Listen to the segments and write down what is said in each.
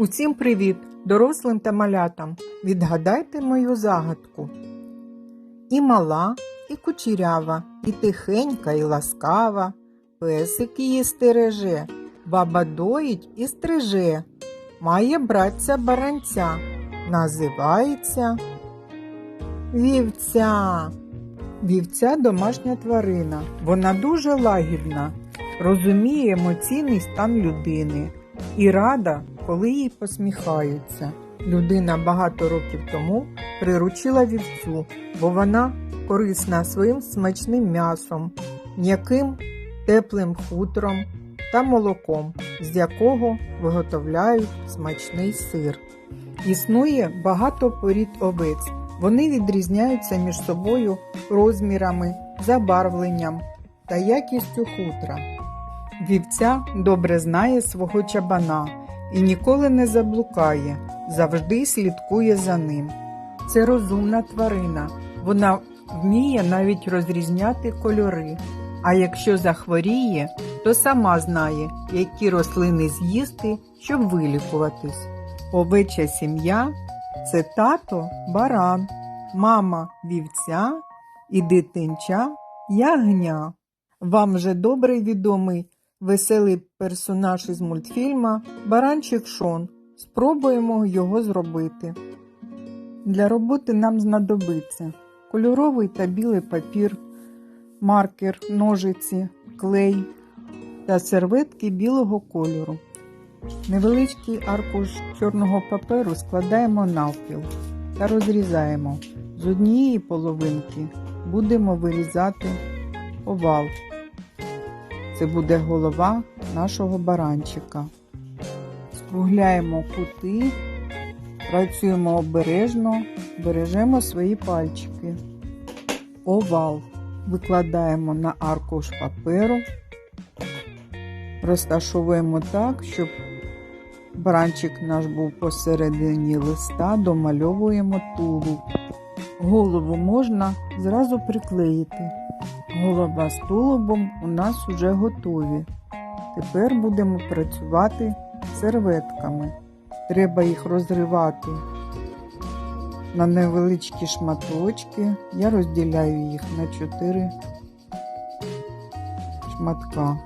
Усім привіт, дорослим та малятам. Відгадайте мою загадку. І мала, і кучерява, і тихенька, і ласкава. Песик її стереже, баба доїть і стриже. Має братця баранця, називається вівця. Вівця домашня тварина. Вона дуже лагідна, розуміє емоційний стан людини і рада, коли їй посміхаються. Людина багато років тому приручила вівцю, бо вона корисна своїм смачним м'ясом, м'яким теплим хутром та молоком, з якого виготовляють смачний сир. Існує багато порід овець. Вони відрізняються між собою розмірами, забарвленням та якістю хутра. Вівця добре знає свого чабана і ніколи не заблукає, завжди слідкує за ним. Це розумна тварина, вона вміє навіть розрізняти кольори. А якщо захворіє, то сама знає, які рослини з'їсти, щоб вилікуватись. Овеча сім'я це тато баран, мама вівця і дитинча ягня. Вам вже добре відомий веселий персонаж із мультфільма Баранчик Шон. Спробуємо його зробити. Для роботи нам знадобиться кольоровий та білий папір, маркер, ножиці, клей та серветки білого кольору. Невеличкий аркуш чорного паперу складаємо навпіл та розрізаємо. З однієї половинки будемо вирізати овал. Це буде голова нашого баранчика. Скругляємо кути, працюємо обережно, бережемо свої пальчики. Овал викладаємо на аркуш паперу, розташовуємо так, щоб баранчик наш був посередині листа, домальовуємо тулуб. Голову можна зразу приклеїти. Голова з тулубом у нас уже готові. Тепер будемо працювати серветками. Треба їх розривати на невеличкі шматочки. Я розділяю їх на 4 шматка.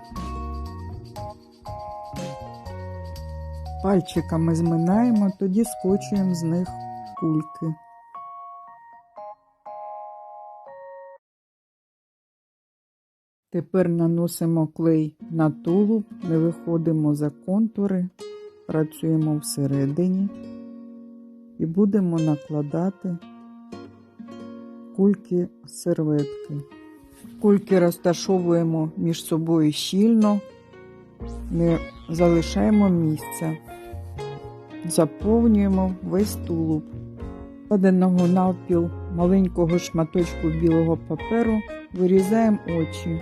Пальчиками зминаємо, тоді скочуємо з них кульки. Тепер наносимо клей на тулуб, не виходимо за контури, працюємо всередині і будемо накладати кульки серветки. Кульки розташовуємо між собою щільно, не залишаємо місця, заповнюємо весь тулуб. Кладеного навпіл маленького шматочку білого паперу вирізаємо очі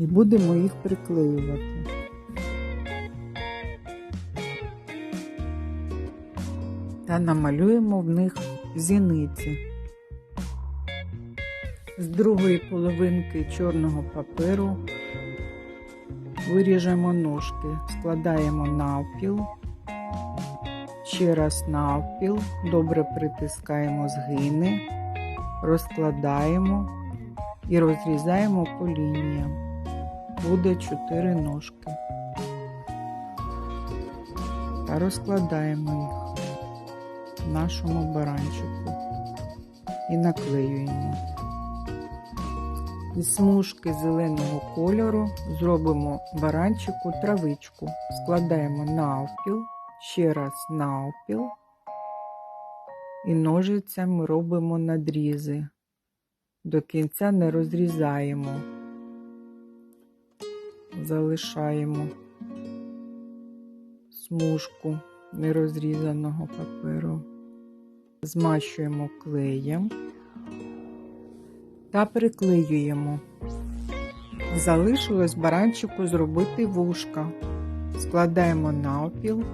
і будемо їх приклеювати. Та намалюємо в них зіниці. З другої половинки чорного паперу виріжемо ножки, складаємо навпіл, ще раз навпіл, добре притискаємо згини, розкладаємо і розрізаємо по лініям. Буде 4 ножки. Та розкладаємо їх в нашому баранчику і наклеюємо. Із смужки зеленого кольору зробимо баранчику травичку, складаємо навпіл, ще раз навпіл і ножицями робимо надрізи. До кінця не розрізаємо, залишаємо смужку нерозрізаного паперу, змащуємо клеєм та приклеюємо. Залишилось баранчику зробити вушка. Складаємо навпіл,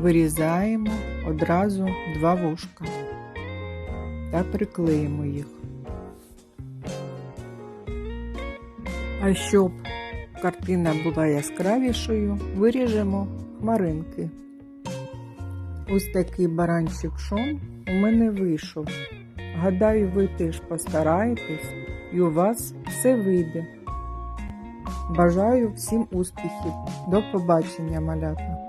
вирізаємо одразу два вушка та приклеїмо їх. А щоб картина була яскравішою, виріжемо хмаринки. Ось такий баранчик шон у мене вийшов. Гадаю, ви теж постараєтесь і у вас все вийде. Бажаю всім успіхів. До побачення, малята!